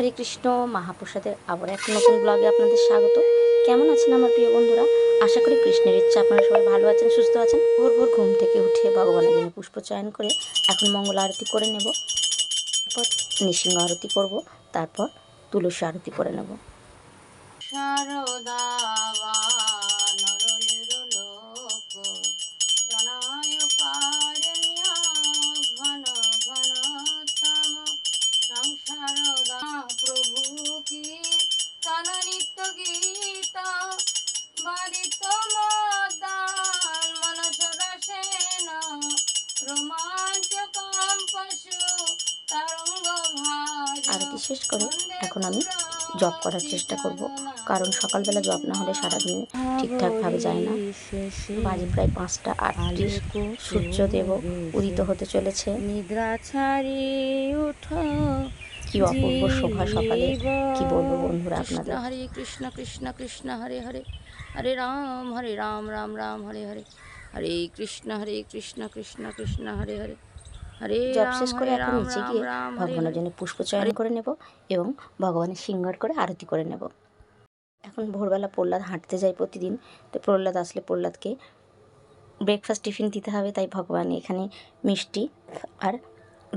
হরে কৃষ্ণ মহাপ্রসাদের আবার এক নতুন ব্লগে আপনাদের স্বাগত। কেমন আছেন আমার প্রিয় বন্ধুরা? আশা করি কৃষ্ণের ইচ্ছা আপনারা সবাই ভালো আছেন, সুস্থ আছেন। ভোর ভোর ঘুম থেকে উঠে ভগবানের জন্য পুষ্প চয়ন করে এখন মঙ্গল আরতি করে নেব। তারপর নৃসিংহ আরতি করব, তারপর তুলসী আরতি করে নেব। শারদাবা ভাজ আরতি শেষ করে, এখন আমি জব করার চেষ্টা করব। কারণ সকালবেলা জব না হলে সারাদিন ঠিকঠাকভাবে যায় না। বাজে প্রায় পাঁচটা আটত্রিশ। সূর্যদেব উদিত হতে চলেছে। নিদ্রা ছাড়ি উঠো কি অপূর্ব শোভা সকালে। কি বলব বন্ধুরা আপনাদের? হরে কৃষ্ণ কৃষ্ণ কৃষ্ণ হরে হরে। হরে রাম হরে রাম রাম রাম, হরে হরে। হরে কৃষ্ণ হরে কৃষ্ণ কৃষ্ণ কৃষ্ণ, হরে হরে। জব শেষ করে এখন নিচে গিয়ে ভগবানের জন্য পুষ্প চয়ন করে নেব এবং ভগবানের সিঙ্গার করে আরতি করে নেব। এখন ভোরবেলা প্রহ্লাদ হাঁটতে যাই প্রতিদিন তো প্রহ্লাদ আসলে প্রহ্লাদকে ব্রেকফাস্ট টিফিন দিতে হবে তাই ভগবান এখানে মিষ্টি আর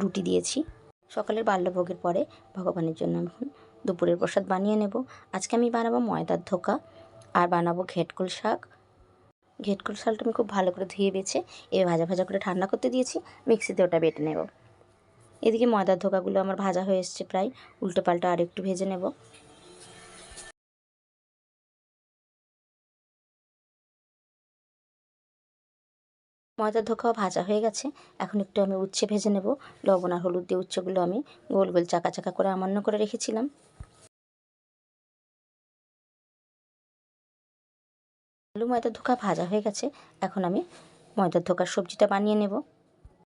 রুটি দিয়েছি। সকালের বাল্যভোগের পরে ভগবানের জন্য আমি এখন দুপুরের প্রসাদ বানিয়ে নেব। আজকে আমি বানাবো ময়দার ধোকা আর বানাবো ঘেটকুল শাক। ঘেটকুল শাকটা আমি খুব ভালো করে ধুয়ে বেছে, এবার ভাজা ভাজা করে ঠান্ডা করতে দিয়েছি, মিক্সিতে ওটা বেটে নেব। এদিকে ময়দার ধোকাগুলো আমার ভাজা হয়ে এসছে প্রায়, উল্টো পাল্টা আর একটু ভেজে নেব। ময়দার ধোকাও ভাজা হয়ে গেছে, এখন একটু আমি উচ্ছে ভেজে নেব। লবণ আর হলুদ দিয়ে উচ্ছেগুলো আমি গোল গোল চাকা চাকা করে আমান্য করে রেখেছিলাম। ময়দার ধোকা ভাজা হয়ে গেছে, এখন আমি ময়দার ধোকার সবজিটা বানিয়ে নেব।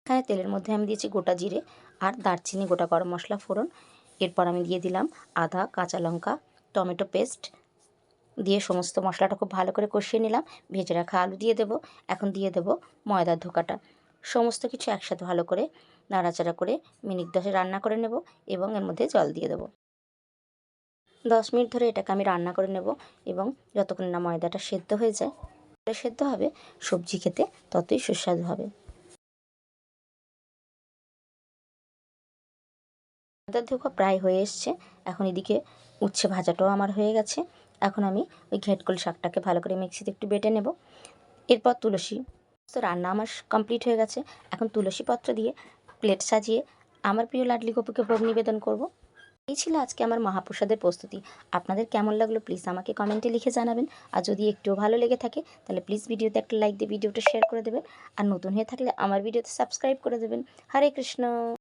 এখানে তেলের মধ্যে আমি দিয়েছি গোটা জিরে আর দারচিনি, গোটা গরম মশলা, ফোড়ন। এরপর আমি দিয়ে দিলাম আদা, কাঁচা লঙ্কা, টমেটো পেস্ট দিয়ে সমস্ত মশলাটা খুব ভালো করে কষিয়ে নিলাম। ভেজে রাখা আলু দিয়ে দেব। এখন দিয়ে দেব ময়দার ধোকাটা। সমস্ত কিছু একসাথে ভালো করে নাড়াচাড়া করে মিনিট দশে রান্না করে নেব এবং এর মধ্যে জল দিয়ে দেবো। দশ মিনিট ধরে এটাকে আমি রান্না করে নেব এবং যতক্ষণ না ময়দাটা সেদ্ধ হয়ে যায় সেদ্ধ হবে, সবজি খেতে ততই সুস্বাদু হবে। ময়দার ধোকা প্রায় হয়ে এসছে, এখন এদিকে উচ্ছে ভাজাটাও আমার হয়ে গেছে। এখন আমি ওই ঘেটকল শাকটাকে ভালো করে মিক্সিতে একটু বেটে নেব। এরপর তুলসী তো রান্না আমার কমপ্লিট হয়ে গেছে। এখন তুলসী পত্র দিয়ে প্লেট সাজিয়ে আমার প্রিয় লাডলি গপুকে ভোগ নিবেদন করব। এই ছিল আজকে আমার মহাপ্রসাদের প্রস্তুতি। আপনাদের কেমন লাগল প্লিজ আমাকে কমেন্টে লিখে জানাবেন। আর যদি একটুও ভালো লেগে থাকে, তাহলে প্লিজ ভিডিওতে একটা লাইক দিয়ে ভিডিওটা শেয়ার করে দেবেন। আর নতুন হয়ে থাকলে আমার ভিডিওতে সাবস্ক্রাইব করে দেবেন। হরে কৃষ্ণ!